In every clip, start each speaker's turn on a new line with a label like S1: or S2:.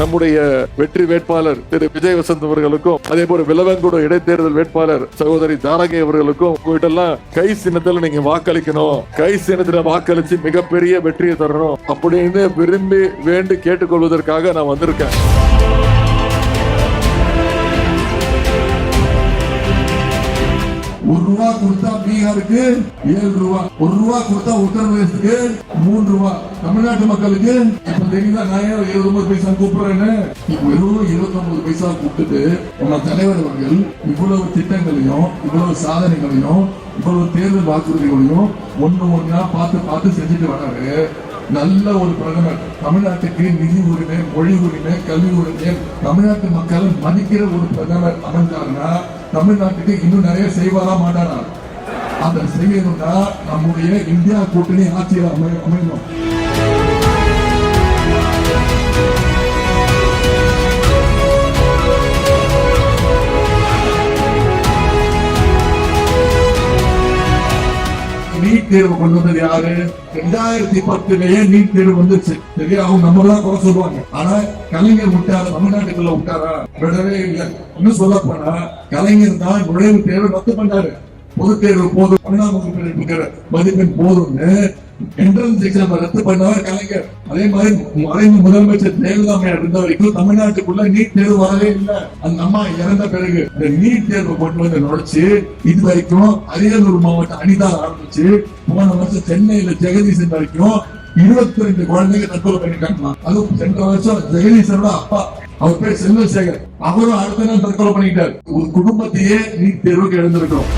S1: நம்முடைய வெற்றி வேட்பாளர் திரு விஜய் வசந்த் அவர்களுக்கும் அதே போல விலவங்குட இடைத்தேர்தல் வேட்பாளர் சகோதரி தாரகை அவர்களுக்கும் உங்ககிட்டலாம் கை சின்னத்துல நீங்க வாக்களிக்கணும். கை சின்னத்துல வாக்களிச்சு மிகப்பெரிய வெற்றியை தரணும் அப்படின்னு விரும்பி வேண்டி கேட்டுக்கொள்வதற்காக நான் வந்திருக்கேன்.
S2: கொடுத்தா பீகாருக்கு ஏழு ரூபா. ஒரு ரூபா கொடுத்தா உத்தரப்பிரதேசத்துக்கு மூணு ரூபா. தமிழ்நாட்டு மக்களுக்கு இப்ப தெரியுதா நான் ஏன் இருபது ஒன்பது பைசா கூப்பிடுறேன்னு. இப்ப வெறும் இருபத்தி ஒன்பது பைசா கூப்பிட்டுட்டு நம்ம தலைவர் அவர்கள் இவ்வளவு திட்டங்களையும் இவ்வளவு சாதனைகளையும் இவ்வளவு தேர்தல் வாக்குறுதிகளையும் ஒண்ணு ஒண்ணா பார்த்து பார்த்து செஞ்சுட்டு வராரு. நல்ல ஒரு பிரதமர். தமிழ்நாட்டுக்கு நிதி உரிமை மொழி உரிமை கல்வி உரிமை தமிழ்நாட்டு மக்கள் மதிக்கிற ஒரு பிரதமர் அமைஞ்சாருன்னா தமிழ்நாட்டுக்கு இன்னும் நிறைய செய்வாரா மாட்டாரா? அதை செய்யணும்னா நம்முடைய இந்தியா கூட்டணி ஆட்சியில் அமை அமையணும் நீட் தேர்வு கொண்டு வந்தது யாரு? ரெண்டாயிரத்தி பத்துலயே நீட் தேர்வு வந்துச்சு சரி அவங்க நம்ம தான் குறை சொல்லுவாங்க. ஆனா கலைஞர் விட்டார்? தமிழ்நாட்டுக்குள்ள விட்டாரா? விடவே இல்லை. இன்னும் சொல்ல போனா கலைஞர் தான் நுழைவு தேர்வு ரத்து பண்ணாரு பொது தேர்வு போதும் பன்னெண்டாம் வகுப்பு இருக்கிற மதிப்பெண் போதும்னு என்ட்ரன்ஸ் எக்ஸாம் ரத்து பண்ணவர் கலைஞர். அதே மாதிரி மறைந்த முதலமைச்சர் ஜெயலலிதா இருந்த வரைக்கும் தமிழ்நாட்டுக்குள்ள நீட் தேர்வு வரவே இல்லை. அந்த அம்மா இறந்த பிறகு இந்த நீட் தேர்வு கொண்டு வந்து நுழைச்சு இது வரைக்கும் அரியலூர் மாவட்டம் அனிதா ஆரம்பிச்சு போன வருஷம் சென்னையில ஜெகதீசன் வரைக்கும் இருபத்தி ரெண்டு குழந்தைங்க தற்கொலை பண்ணிட்டாங்களாம் அதுவும் சென்ற வருஷம் ஜெகதீசனோட அப்பா. அவர் பேர் செல்வசேகர் அவரும் அடுத்த நாள் தற்கொலை பண்ணிட்டார். ஒரு குடும்பத்தையே நீட் தேர்வுக்கு எழுந்திருக்கிறோம்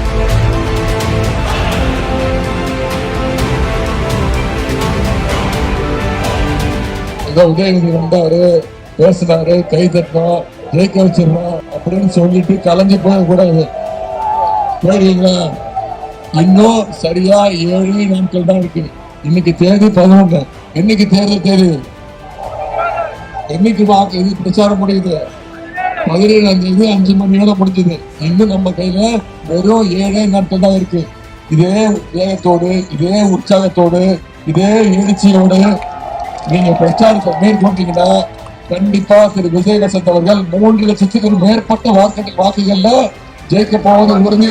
S3: அங்க உதயநிதி வந்தாரு பேசினாரு கை தட்டினோம் ஜெயிக்க வச்சிடணும் அப்படின்னு சொல்லிட்டு கலைஞ்சு போகக்கூடாது கூடாது இன்னும் சரியா ஏழு நாட்கள் தான் இருக்கு. இன்னைக்கு தேதி பதினொன்று என்னைக்கு தேர்தல் தேதி. என்னைக்கு வாக்கு இது பிரச்சாரம் முடியுது. பதினேழாம் தேதி அஞ்சு மணியோட முடிஞ்சது. இன்னும் நம்ம கையில வெறும் ஏழே நாட்கள் தான் இருக்கு. இதே வேகத்தோடு இதே உற்சாகத்தோடு இதே எழுச்சியோடு நீங்க பிரச்சாரத்தை மேற்கொண்டீங்கன்னா கண்டிப்பா திரு விஜய் அவர்கள் மூன்று லட்சத்துக்கு மேற்பட்ட வாக்குகள் வாக்குகள்ல ஜெயிக்க போவது உறுதி.